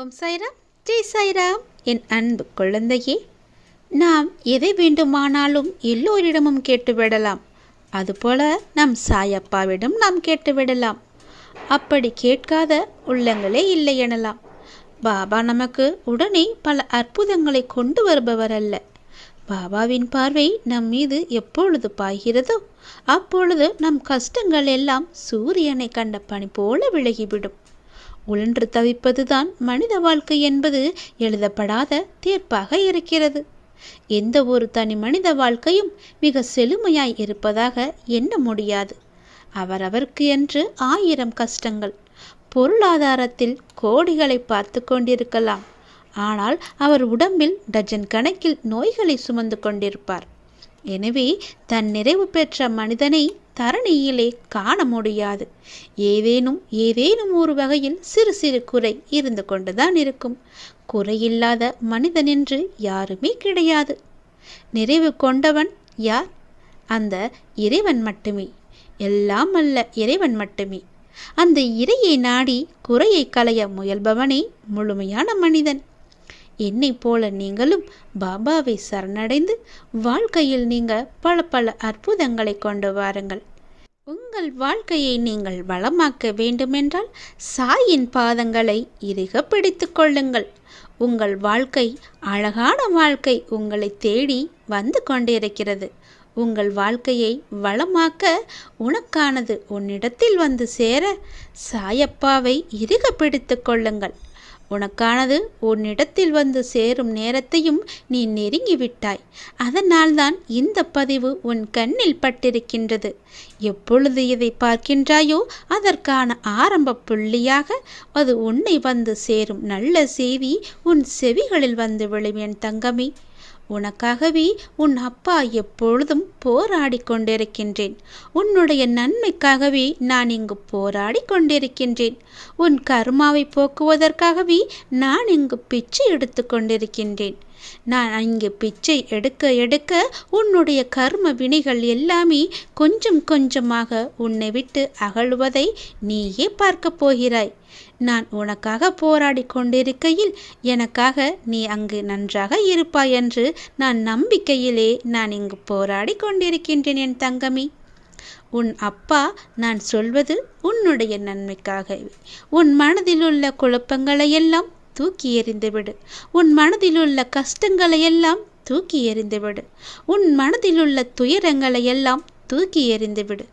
ஓம் சாய்ராம். ஜெய் சாய்ராம். என் அன்பு குழந்தையே நாம் எதை வேண்டுமானாலும் எல்லோரிடமும் கேட்டுவிடலாம். அதுபோல நம் சாயப்பாவிடம் நாம் கேட்டுவிடலாம். அப்படி கேட்காத உள்ளங்களே இல்லை எனலாம். பாபா நமக்கு உடனே பல அற்புதங்களை கொண்டு வருபவர் அல்ல. பாபாவின் பார்வை நம் மீது எப்பொழுது பாய்கிறதோ அப்பொழுது நம் கஷ்டங்கள் எல்லாம் சூரியனை கண்ட பனி போல விலகிவிடும். உழன்று தவிப்பதுதான் மனித வாழ்க்கை என்பது எழுதப்படாத தீர்ப்பாக இருக்கிறது. எந்த ஒரு தனி மனித வாழ்க்கையும் மிக செழுமையாய் இருப்பதாக எண்ண முடியாது. அவரவர்க்கு என்று ஆயிரம் கஷ்டங்கள் பொருளாதாரத்தில் கோடிகளை பார்த்து கொண்டிருக்கலாம். ஆனால் அவர் உடம்பில் டஜன் கணக்கில் நோய்களை சுமந்து கொண்டிருப்பார். எனவே தன் நிறைவு பெற்ற மனிதனை தரணியிலே காண முடியாது. ஏதேனும் ஏதேனும் ஒரு வகையில் சிறு சிறு குறை இருந்து கொண்டுதான் இருக்கும். குறையில்லாத மனிதன் என்று யாருமே கிடையாது. நிறைவு கொண்டவன் யார்? அந்த இறைவன் மட்டுமே. எல்லாம் அல்ல இறைவன் மட்டுமே. அந்த இறையை நாடி குறையை களைய முயல்பவனே முழுமையான மனிதன். என்னைப் போல நீங்களும் பாபாவை சரணடைந்து வாழ்க்கையில் நீங்கள் பல பல அற்புதங்களை கொண்டு வாருங்கள். உங்கள் வாழ்க்கையை நீங்கள் வளமாக்க வேண்டுமென்றால் சாயின் பாதங்களை இறுக பிடித்து கொள்ளுங்கள். உங்கள் வாழ்க்கை அழகான வாழ்க்கை உங்களை தேடி வந்து கொண்டிருக்கிறது. உங்கள் வாழ்க்கையை வளமாக்க உனக்கானது உன்னிடத்தில் வந்து சேர சாயப்பாவை இறுக பிடித்து கொள்ளுங்கள். உனக்கானது உன்னிடத்தில் வந்து சேரும் நேரத்தையும் நீ நெருங்கிவிட்டாய். அதனால்தான் இந்த பதிவு உன் கண்ணில் பட்டிருக்கின்றது. எப்பொழுது இதை பார்க்கின்றாயோ அதற்கான ஆரம்ப புள்ளியாக அது உன்னை வந்து சேரும் நல்ல செய்தி உன் செவிகளில் வந்து விழும் என் தங்கமே. உனக்காகவே உன் அப்பா எப்பொழுதும் போராடி கொண்டிருக்கின்றேன். உன்னுடைய நன்மைக்காகவே நான் இங்கு போராடி கொண்டிருக்கின்றேன். உன் கர்மாவை போக்குவதற்காகவே நான் இங்கு பிச்சை எடுத்து கொண்டிருக்கின்றேன். நான் இங்கு பிச்சை எடுக்க எடுக்க உன்னுடைய கர்ம வினைகள் எல்லாமே கொஞ்சம் கொஞ்சமாக உன்னை விட்டு அகழுவதை நீயே பார்க்கப் போகிறாய். நான் உனக்காக போராடி கொண்டிருக்கையில் எனக்காக நீ அங்கு நன்றாக இருப்பாய் என்று நான் நம்பிக்கையிலே நான் இங்கு போராடி கொண்டிருக்கின்றேன் என் தங்கமி. உன் அப்பா நான் சொல்வது உன்னுடைய நன்மைக்காகவே. உன் மனதிலுள்ள குழப்பங்களை எல்லாம் தூக்கி எறிந்துவிடு. உன் மனதிலுள்ள கஷ்டங்களை எல்லாம் தூக்கி எறிந்துவிடு. உன் மனதிலுள்ள துயரங்களை எல்லாம் தூக்கி எறிந்துவிடு.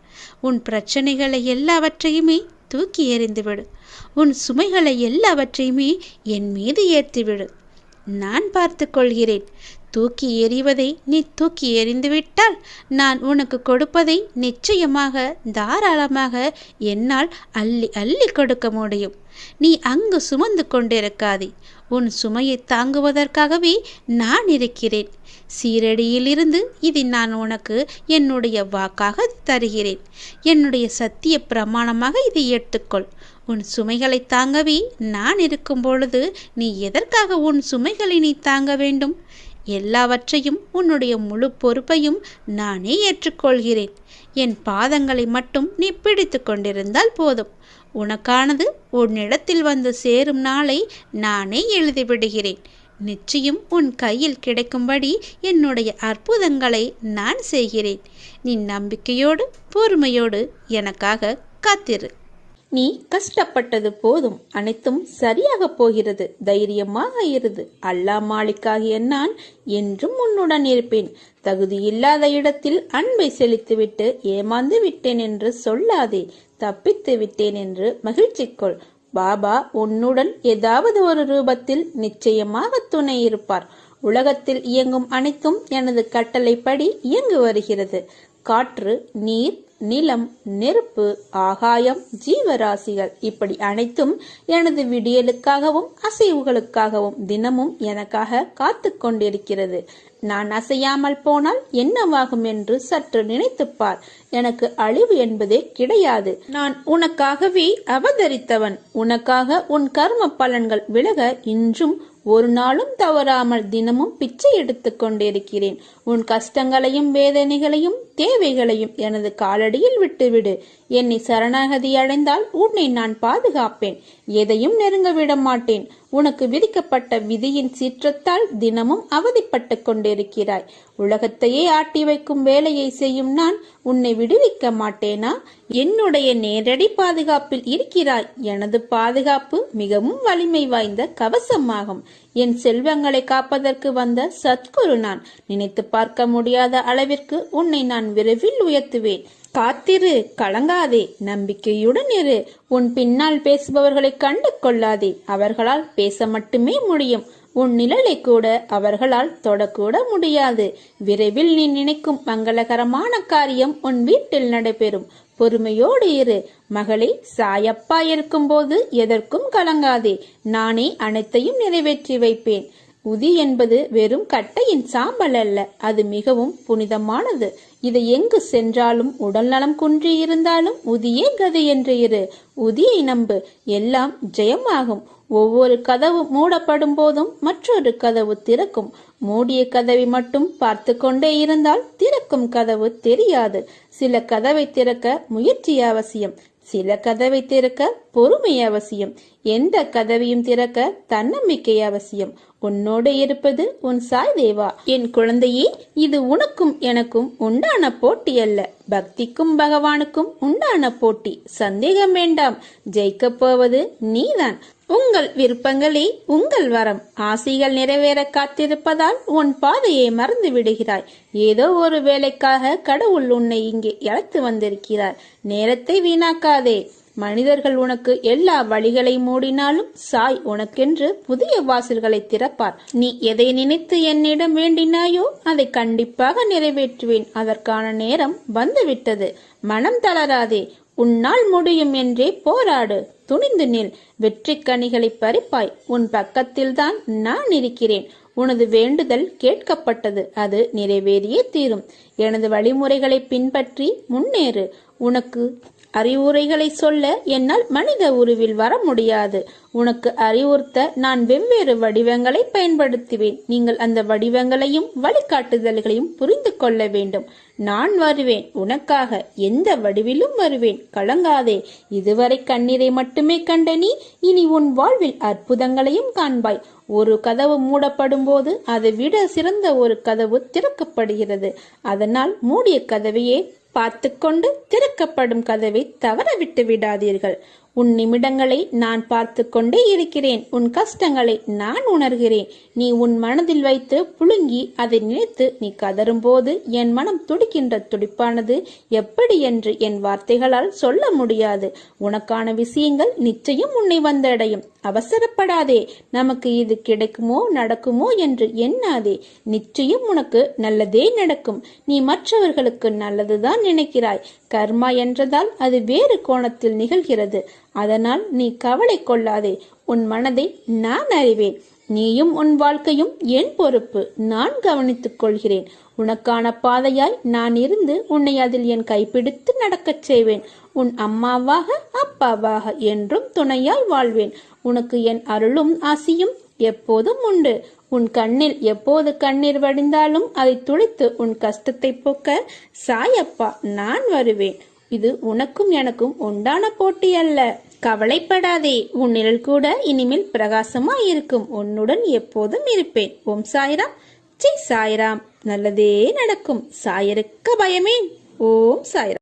உன் பிரச்சனைகளை எல்லாவற்றையுமே தூக்கி எறிந்துவிடு. உன் சுமைகளை எல்லாவற்றையுமே என் மீது ஏற்றிவிடு. நான் பார்த்து கொள்கிறேன். தூக்கி எறிவதை நீ தூக்கி எறிந்துவிட்டால் நான் உனக்கு கொடுப்பதை நிச்சயமாக தாராளமாக என்னால் அள்ளி அள்ளி கொடுக்க முடியும். நீ அங்கு சுமந்து கொண்டிருக்காதே. உன் சுமையை தாங்குவதற்காகவே நான் இருக்கிறேன். சீரடியிலிருந்து இதை நான் உனக்கு என்னுடைய வாக்காக தருகிறேன். என்னுடைய சத்திய பிரமாணமாக இதை எடுத்துக்கொள். உன் சுமைகளை தாங்கவே நான் இருக்கும் பொழுது நீ எதற்காக உன் சுமைகளை நீ தாங்க வேண்டும்? எல்லாவற்றையும் உன்னுடைய முழு பொறுப்பையும் நானே ஏற்றுக்கொள்கிறேன். என் பாதங்களை மட்டும் நீ பிடித்து கொண்டிருந்தால் போதும். உனக்கானது உன்னிடத்தில் வந்து சேரும் நாளை நானே எழுதிவிடுகிறேன். நிச்சயம் உன் கையில் கிடைக்கும்படி என்னுடைய அற்புதங்களை நான் செய்கிறேன். நீ நம்பிக்கையோடு பொறுமையோடு எனக்காக காத்திரு. நீ கஷ்டப்பட்டது போதும் அனைத்தும் சரியாக போகிறது தைரியமாக இருந்து. அல்லா மாலிக்காகிய நான் என்றும் உன்னுடன் இருப்பேன். தகுதியில்லாத இடத்தில் அன்பை செலுத்திவிட்டு ஏமாந்து விட்டேன் என்று சொல்லாதே தப்பித்து விட்டேன் என்று மகிழ்ச்சி கொள். பாபா உன்னுடன் ஏதாவது ஒரு ரூபத்தில் நிச்சயமாக துணை இருப்பார். உலகத்தில் இயங்கும் அனைத்தும் எனது கட்டளைப்படி இயங்கு வருகிறது. காற்று நீர் நிலம் நெருப்பு ஆகாயம் ஜீவராசிகள் இப்படி அனைத்தும் எனது விடியலுக்காகவும் அசைவுகளுக்காகவும் தினமும் எனக்காக காத்து கொண்டிருக்கிறது. நான் அசையாமல் போனால் என்னவாகும் என்று சற்று நினைத்துப்பார். எனக்கு அழிவு என்பதே கிடையாது. நான் உனக்காகவே அவதரித்தவன். உனக்காக உன் கர்ம பலன்கள் விலக இன்றும் ஒரு நாளும் தவறாமல் தினமும் பிச்சை எடுத்து கொண்டிருக்கிறேன். உன் கஷ்டங்களையும் வேதனைகளையும் தேவைகளையும் எனது காலடியில் விட்டுவிடு. என்னை சரணாகதி அடைந்தால் உன்னை நான் பாதுகாப்பேன். எதையும் நெருங்க விட மாட்டேன். உனக்கு விதிக்கப்பட்ட விதியின் சீற்றத்தால் தினமும் அவதிப்பட்டு கொண்டிருக்கிறாய். உலகத்தையே ஆட்டி வைக்கும் வேலையை செய்யும் நான் உன்னை விடுவிக்க மாட்டேனா? என்னுடைய நேரடி பாதுகாப்பில் இருக்கிறாய். எனது பாதுகாப்பு மிகவும் வலிமை வாய்ந்த கவசமாகும். என் செல்வங்களை காப்பதற்கு வந்த சத்குரு நான். நினைத்து பார்க்க முடியாத அளவிற்கு உன்னை நான் விரைவில் உயர்த்துவேன். காத்திரு கலங்காதே நம்பிக்கையுடன் இரு. உன் பின்னால் பேசுபவர்களை கண்டு கொள்ளாதே. அவர்களால் பேச மட்டுமே முடியும். உன் நிழலை கூட அவர்களால் தொடக்கூட முடியாது. விரைவில் நீ நினைக்கும் மங்களகரமான காரியம் உன் வீட்டில் நடைபெறும். பொறுமையோடு இரு. மகளே சாயப்பா இருக்கும்போது எதற்கும் கலங்காதே. நானே அனைத்தையும் நிறைவேற்றி வைப்பேன். உதி என்பது வெறும் கட்டையின் சாம்பல் அல்ல. அது மிகவும் புனிதமானது. இதை எங்கு சென்றாலும் உடல் நலம் குன்றி இருந்தாலும் உதியே கதை என்று இரு. உதியை நம்பு. எல்லாம் ஜெயமாகும். ஒவ்வொரு கதவு மூடப்படும் போதும் மற்றொரு கதவு திறக்கும். மூடிய கதவை மட்டும் பார்த்து கொண்டே இருந்தால் திறக்கும் கதவு தெரியாது. சில கதவை திறக்க முயற்சி அவசியம். சில கதவை திறக்க பொறுமை அவசியம். எந்த கதவையும் திறக்க தன்னம்பிக்கை அவசியம். உன்னோடு இருப்பது உன் சாய் தேவா. என் குழந்தையே இது உனக்கும் எனக்கும் உண்டான போட்டி அல்ல. பக்திக்கும் பகவானுக்கும் உண்டான போட்டி. சந்தேகம் வேண்டாம். ஜெயிக்கப் போவது நீதான். உங்கள் விருப்பங்களே உங்கள் வரம். ஆசைகள் நிறைவேற காத்திருப்பதால் உன் பாதையை மறந்து விடுகிறாய். ஏதோ ஒரு வேலைக்காக கடவுள் உன்னை இங்கே இழத்து வந்திருக்கிறார். நேரத்தை வீணாக்காதே. மனிதர்கள் உனக்கு எல்லா வழிகளை மூடினாலும் சாய் உனக்கென்று புதிய வாசல்களை திறப்பார். நீ எதை நினைத்து என்னிடம் வேண்டினாயோ அதை கண்டிப்பாக நிறைவேற்றுவேன். அதற்கான நேரம் வந்துவிட்டது. மனம் தளராதே. உன்னால் முடியும் என்றே போராடு. துணிந்து நில். வெற்றி கனிகளை பறிப்பாய். உன் பக்கத்தில்தான் நான் இருக்கிறேன். உனது வேண்டுதல் கேட்கப்பட்டது. அது நிறைவேறியே தீரும். எனது வழிமுறைகளை பின்பற்றி முன்னேறு. உனக்கு அறிவுரைகளை சொல்ல என்னால் மனித உருவில் வர முடியாது. உனக்கு அறிவுறுத்த நான் வெவ்வேறு வடிவங்களை பயன்படுத்துவேன். நீங்கள் அந்த வடிவங்களையும் வழிகாட்டுதல்களையும் புரிந்து கொள்ள வேண்டும். நான் வருவேன். உனக்காக எந்த வடிவிலும் வருவேன். கலங்காதே. இதுவரை கண்ணீரை மட்டுமே கண்ட நீ இனி உன் வாழ்வில் அற்புதங்களையும் காண்பாய். ஒரு கதவு மூடப்படும் போது அதை விட சிறந்த ஒரு கதவு திறக்கப்படுகிறது. அதனால் மூடிய கதவையே பார்த்து கொண்டு திறக்கப்படும் கதவை தவற விட்டு விடாதீர்கள். உன் நிமிடங்களை நான் பார்த்து கொண்டே இருக்கிறேன். உன் கஷ்டங்களை நான் உணர்கிறேன். நீ உன் மனதில் வைத்து புழுங்கி அதை நினைத்து நீ கதறும்போது என் மனம் துடிக்கின்ற துடிப்பானது எப்படி என்று என் வார்த்தைகளால் சொல்ல முடியாது. உனக்கான விஷயங்கள் நிச்சயம் உன்னை வந்தடையும் அவசரப்படாதே. நமக்கு இது கிடைக்குமோ நடக்குமோ என்று எண்ணாதே. நிச்சயம் உனக்கு நல்லதே நடக்கும். நீ மற்றவர்களுக்கு நல்லதுதான் நினைக்கிறாய். கர்மா என்றதால் அது வேறு கோணத்தில் நிகழ்கிறது. அதனால் நீ கவலை கொள்ளாதே. உன் மனதை நான் அறிவேன். நீயும் உன் வாழ்க்கையும் என் பொறுப்பு. நான் கவனித்துக் கொள்கிறேன். உனக்கான பாதையாய் நான் இருந்து உன்னை அதில் என் கைப்பிடித்து நடக்கச் செய்வேன். உன் அம்மாவாக அப்பாவாக என்றும் துணையாய் வாழ்வேன். உனக்கு என் அருளும் ஆசியும் எப்போதும் உண்டு. உன் கண்ணில் எப்போது கண்ணீர் வடிந்தாலும் அதை துளித்து உன் கஷ்டத்தை போக்க சாயப்பா நான் வருவேன். இது உனக்கும் எனக்கும் உண்டான போட்டி அல்ல. கவலைப்படாதே உன்னிடல் கூட இனிமேல் பிரகாசமா இருக்கும் உன்னுடன் எப்போதும் இருப்பேன். ஓம் சாய்ராம். ஜெய் சாய்ராம். நல்லதே நடக்கும். சாயருக்க பயமே ஓம் சாய்ராம்.